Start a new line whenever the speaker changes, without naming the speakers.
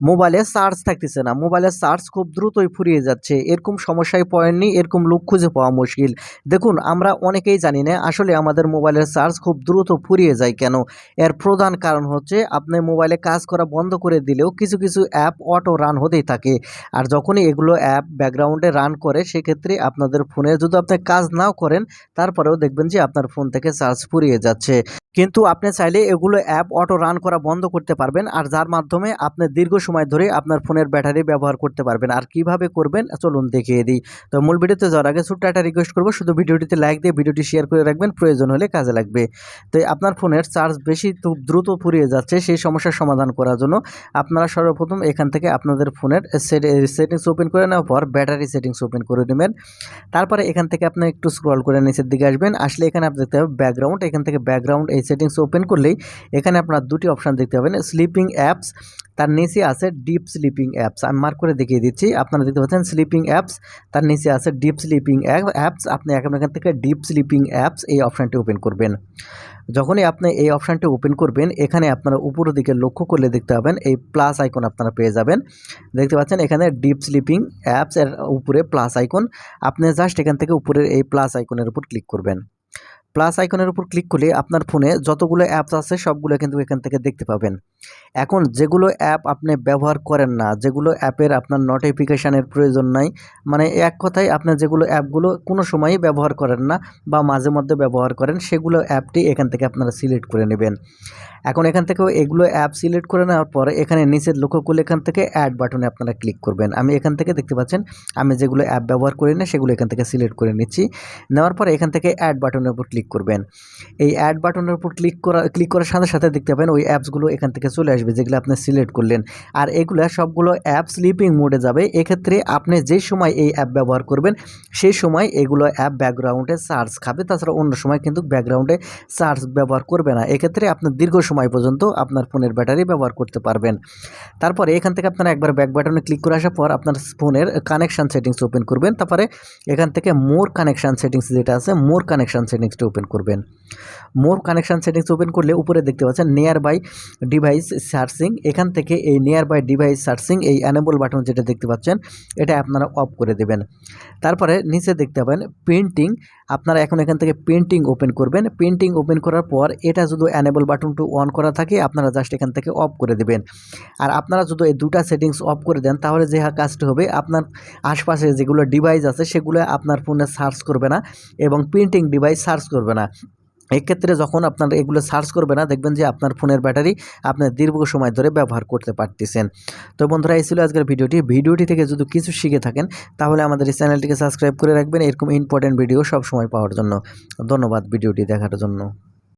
মোবাইলে চার্জ থাকতেছে না। মোবাইলের চার্জ খুব দ্রুতই ফুরিয়ে যাচ্ছে। এরকম সমস্যায় পড়েননি, এরকম লোক খুঁজে পাওয়া মুশকিল। দেখুন, আমরা অনেকেই জানি না আসলে আমাদের মোবাইলের চার্জ খুব দ্রুত ফুরিয়ে যায় কেন। এর প্রধান কারণ হচ্ছে, আপনি মোবাইলে কাজ করা বন্ধ করে দিলেও কিছু কিছু অ্যাপ অটো রান হতেই থাকে। আর যখনই এগুলো অ্যাপ ব্যাকগ্রাউন্ডে রান করে, সেক্ষেত্রে আপনাদের ফোনে যদি আপনি কাজ নাও করেন, তারপরেও দেখবেন যে আপনার ফোন থেকে চার্জ ফুরিয়ে যাচ্ছে। কিন্তু আপনি চাইলে এগুলো অ্যাপ অটো রান করা বন্ধ করতে পারবেন। আর যার মাধ্যমে আপনি দীর্ঘ সময় ধরে আপনার ফোনের ব্যাটারি ব্যবহার করতে পারবেন। আর কীভাবে করবেন? চলুন দেখিয়ে দিই। তো মূল ভিডিওতে যাওয়ার আগে ছোট্ট একটা রিকোয়েস্ট করব, শুধু ভিডিওটিতে লাইক দিয়ে ভিডিওটি শেয়ার করে রাখবেন, প্রয়োজন হলে কাজে লাগবে। তো আপনার ফোনের চার্জ বেশি দ্রুত ফুরিয়ে যাচ্ছে সেই সমস্যার সমাধান করার জন্য। আপনারা সর্বপ্রথম এখান থেকে আপনাদের ফোনের সেটিংস ওপেন করে নেওয়ার পর ব্যাটারি সেটিংস ওপেন করে নেবেন। তারপরে এখান থেকে আপনি একটু স্ক্রল করে নিচের দিকে আসবেন। আসলে এখানে আপনি দেখতে হবে ব্যাকগ্রাউন্ড এখান থেকে ব্যাকগ্রাউন্ড এই সেটিংস ওপেন করলেই এখানে আপনার দুটি অপশান দেখতে পাবেন স্লিপিং অ্যাপস তার নিচে আছে ডিপ স্লিপিং অ্যাপস আমি মার্ক করে দেখিয়ে দিচ্ছি, আপনারা দেখতে পাচ্ছেন স্লিপিং অ্যাপস তার নিচে আছে ডিপ স্লিপিং অ্যাপস আপনি এখন এখান থেকে ডিপ স্লিপিং অ্যাপস এই অপশানটি ওপেন করবেন। যখনই আপনি এই অপশানটি ওপেন করবেন, এখানে আপনারা উপরের দিকে লক্ষ্য করলে দেখতে পাবেন এই প্লাস আইকন আপনারা পেয়ে যাবেন। দেখতে পাচ্ছেন এখানে ডিপ স্লিপিং অ্যাপস এর উপরে প্লাস আইকন আপনি জাস্ট এখান থেকে উপরের এই প্লাস আইকনের উপর ক্লিক করবেন। প্লাস আইকনের উপর ক্লিক করলে আপনার ফোনে যতগুলো অ্যাপস আছে সবগুলো কিন্তু এখান থেকে দেখতে পাবেন। এখন যেগুলো অ্যাপ আপনি ব্যবহার করেন না, যেগুলো অ্যাপের আপনার নোটিফিকেশানের প্রয়োজন নাই মানে এক কথায় আপনি যেগুলো অ্যাপগুলো কোনো সময়ই ব্যবহার করেন না বা মাঝে মধ্যে ব্যবহার করেন, সেগুলো অ্যাপটি এখান থেকে আপনারা সিলেক্ট করে নেবেন। এখন এখান থেকেও এগুলো অ্যাপ সিলেক্ট করে নেওয়ার পরে এখানে নিচের লক্ষ্য এখান থেকে অ্যাড বাটনে আপনারা ক্লিক করবেন। আমি এখান থেকে দেখতে পাচ্ছেন, আমি যেগুলো অ্যাপ ব্যবহার করি না, সেগুলো এখান থেকে সিলেক্ট করে নিচ্ছি। নেওয়ার পরে এখান থেকে অ্যাড বাটনের উপর ক্লিক করবেন। এই অ্যাড বাটনের উপর ক্লিক করা ক্লিক করার সাথে সাথে দেখতে পাবেন ওই অ্যাপসগুলো এখান থেকে চলে আসবে, যেগুলো আপনি সিলেক্ট করলেন। আর এগুলো সবগুলো অ্যাপ স্লিপিং মোডে যাবে। এক্ষেত্রে আপনি যে সময় এই অ্যাপ ব্যবহার করবেন সেই সময় এগুলো অ্যাপ ব্যাকগ্রাউন্ডে চার্জ খাবে। তাছাড়া অন্য সময় কিন্তু ব্যাকগ্রাউন্ডে চার্জ ব্যবহার করবে না। এক্ষেত্রে আপনি দীর্ঘ সময় পর্যন্ত আপনার ফোনের ব্যাটারি ব্যবহার করতে পারবেন। তারপরে এখান থেকে আপনারা একবার ব্যাক বাটনে ক্লিক করে আসার পর আপনার ফোনের কানেকশান সেটিংস ওপেন করবেন। তারপরে এখান থেকে মোর কানেকশান সেটিংস যেটা আছে মোর কানেকশান সেটিংসটা ওপেন করবেন। মোর কানেকশান সেটিংস ওপেন করলে উপরে দেখতে পাচ্ছেন নিয়ার বাই ডিভাইস সার্চিং, এখান থেকে এই নিয়ার বাই ডিভাইস সার্চিং, এই অ্যানেবল বাটন যেটা দেখতে পাচ্ছেন, এটা আপনারা অফ করে দেবেন। তারপরে নিচে দেখতে পাবেন পেন্টিং আপনারা এখন এখান থেকে পেন্টিং ওপেন করবেন। পেন্টিং ওপেন করার পর এটা যদি অ্যানেবল বাটনটু অন করা থাকে, আপনারা জাস্ট এখান থেকে অফ করে দেবেন। আর আপনারা যদি এই দুটা সেটিংস অফ করে দেন, তাহলে যে কাজটি হবে, আপনার আশপাশে যেগুলো ডিভাইস আছে, সেগুলো আপনার ফোনে সার্চ করবে না এবং প্রিন্টিং ডিভাইস সার্চ করবে না। এক্ষেত্রে যখন আপনারা এগুলো সার্চ করবে না, দেখবেন যে আপনার ফোনের ব্যাটারি আপনার দীর্ঘ সময় ধরে ব্যবহার করতে পারতেছেন। তো বন্ধুরা, এই ছিল আজকের ভিডিওটি। ভিডিওটি থেকে যদি কিছু শিখে থাকেন, তাহলে আমাদের এই চ্যানেলটিকে সাবস্ক্রাইব করে রাখবেন। এরকম ইম্পর্টেন্ট ভিডিও সব সময় পাওয়ার জন্য। ধন্যবাদ ভিডিওটি দেখার জন্য।